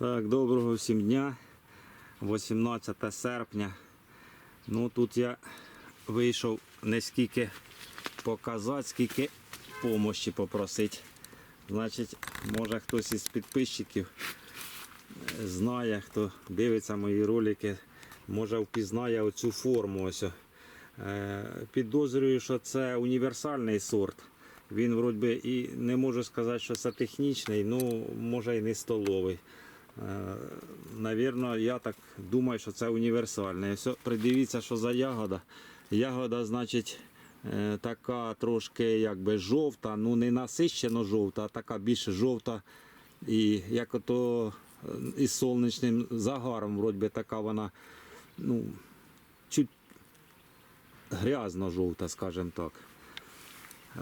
Так, доброго всім дня. 18 серпня. Ну тут я вийшов не скільки показати, скільки помощі попросити. Значить, може хтось із підписчиків е, знає, хто дивиться мої ролики, може впізнає оцю форму. Ось. Е, Підозрюю, що це універсальний сорт. Він вроді і не можу сказати, що це технічний, ну може і не столовий. Е, Навірно, я так думаю, що це універсальний. Все, придивіться, що за ягода. Ягода, значить, е, така трошки якби жовта, ну не насищено жовта, а така більш жовта. І як ото е, із сонячним загаром, вроді би така вона, ну, чуть грязно-жовта, скажімо так.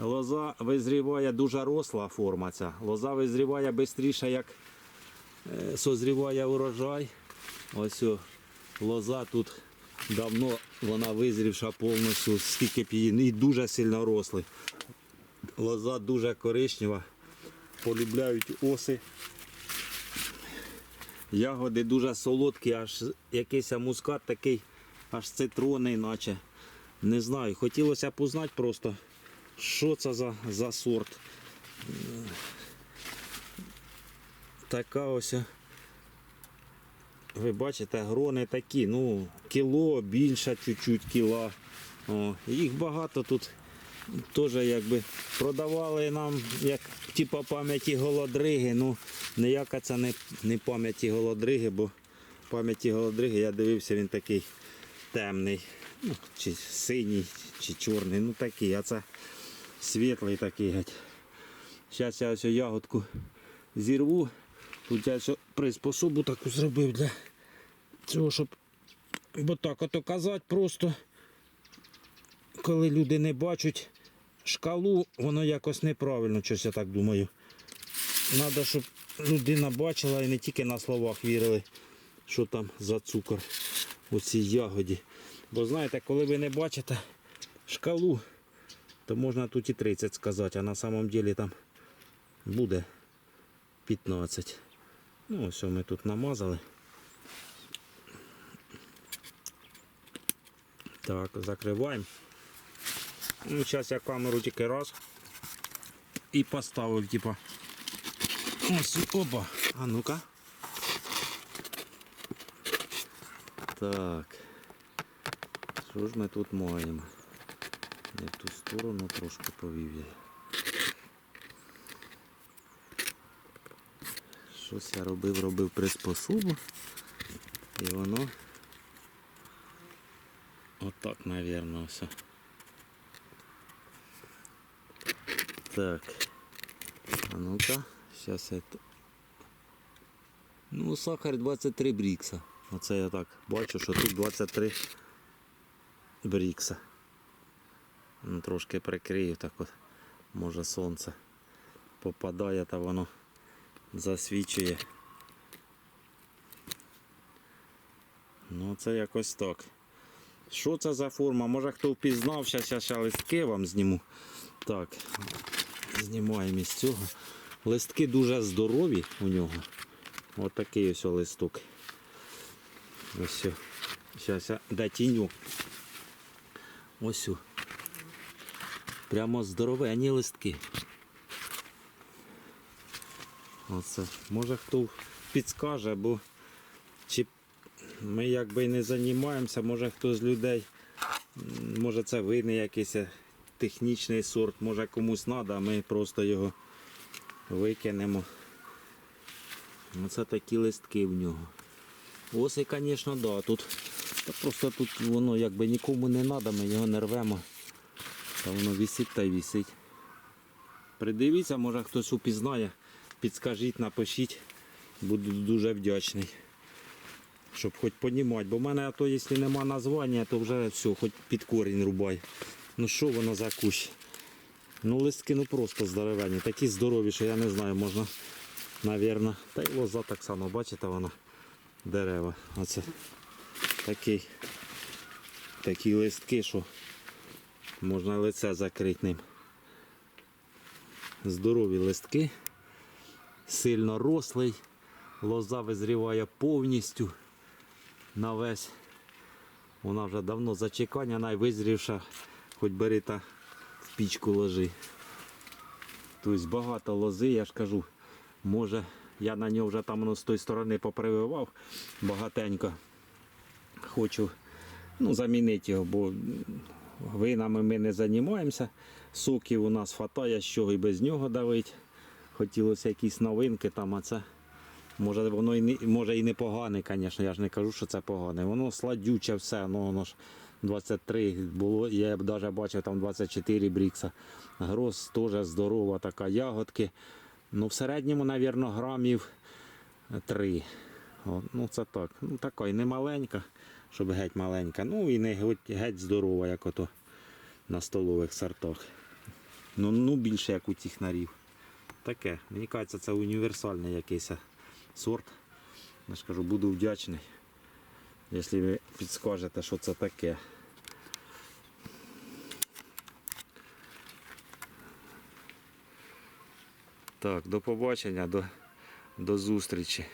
Лоза визріває дуже росла форма ця. Лоза визріває швидше, як созріває урожай. Ось о, лоза тут давно вона визрівша повністю, скільки б і дуже сильно росли. Лоза дуже коричнева, полюбляють оси. Ягоди дуже солодкі, аж якийсь мускат такий, аж цитронний, наче. Не знаю, хотілося б узнати просто, що це за, за сорт. Така ось. Ви бачите, грони такі, ну, кіло, більше чуть-чуть кіла. О, їх багато тут теж якби продавали нам як типа пам'яті голодриги. Ну, ніяка це не, не пам'яті голодриги, бо пам'яті голодриги я дивився, він такий темний, ну, чи синій, чи чорний, ну такий, а це світлий такий геть. Зараз я ось ягодку зірву. Тут я приспособу таку зробив для цього, щоб бо так ото казати просто, коли люди не бачать шкалу, воно якось неправильно, щось я так думаю. Треба, щоб людина бачила і не тільки на словах вірили, що там за цукор у цій ягоді. Бо знаєте, коли ви не бачите шкалу, то можна тут і 30 сказати, а на самом деле там буде 15. Ну, ось ми тут намазали. Так, закриваємо. Ну, зараз я камеру тільки раз і поставив, типа. Ось, оба. А ну-ка. Так. Що ж ми тут маємо? Не в ту сторону трошки повів я. Щось я робив, робив приспособу. І воно отак, мабуть, все. Так. А ну-ка, зараз я... Ну, сахар 23 брікса. Оце я так бачу, що тут 23 брікса. Ну, трошки прикрию так от. Може сонце попадає та воно засвічує. Ну це якось так. Що це за форма? Може хто впізнав, зараз ще листки вам зніму. Так, знімаємо із цього. Листки дуже здорові у нього. Ось такий ось листок. Ось. Зараз я де тіню. Ось. Прямо здоровенні листки. Оце. Може хто підскаже, бо чи ми якби не займаємося, може хто з людей, може це винний якийсь технічний сорт, може комусь треба, а ми просто його викинемо. Оце такі листки в нього. Оси, звісно, да, тут та просто тут воно якби нікому не треба, ми його не рвемо. Та воно висить та й висить. Придивіться, може хтось упізнає, підскажіть, напишіть. Буду дуже вдячний. Щоб хоч понімати. Бо в мене то, якщо нема названня, то вже все, хоч під корінь рубай. Ну що воно за кущ? Ну листки ну просто здоровенні. Такі здорові, що я не знаю, можна, навірно. Та й лоза так само, бачите, вона дерева. Оце такий, такі листки, що можна лице закрити ним. Здорові листки, сильно рослий. Лоза визріває повністю на весь. Вона вже давно зачекання, найвизрівша, хоч бери та в пічку ложи. Тобто багато лози, я ж кажу, може я на нього вже там воно з тої сторони попрививав багатенько. Хочу ну, замінити його, бо винами ми не займаємося. Соків у нас хватає, чого і без нього давить. Хотілося якісь новинки там, а це може воно і не може і не погане, звісно. Я ж не кажу, що це погане. Воно сладюче все, ну воно ж 23 було, я б навіть бачив там 24 брікса. Гроз теж здорова така ягодки. Ну, в середньому, мабуть, грамів 3. О, ну це так. Ну така і не маленька, щоб геть маленька. Ну і не геть, геть здорова, як ото на столових сортах. Ну, ну більше як у тих нарів. Таке. Мені кажеться, це універсальний якийсь сорт. Я ж кажу, буду вдячний, якщо ви підскажете, що це таке. Так, до побачення, до, до зустрічі.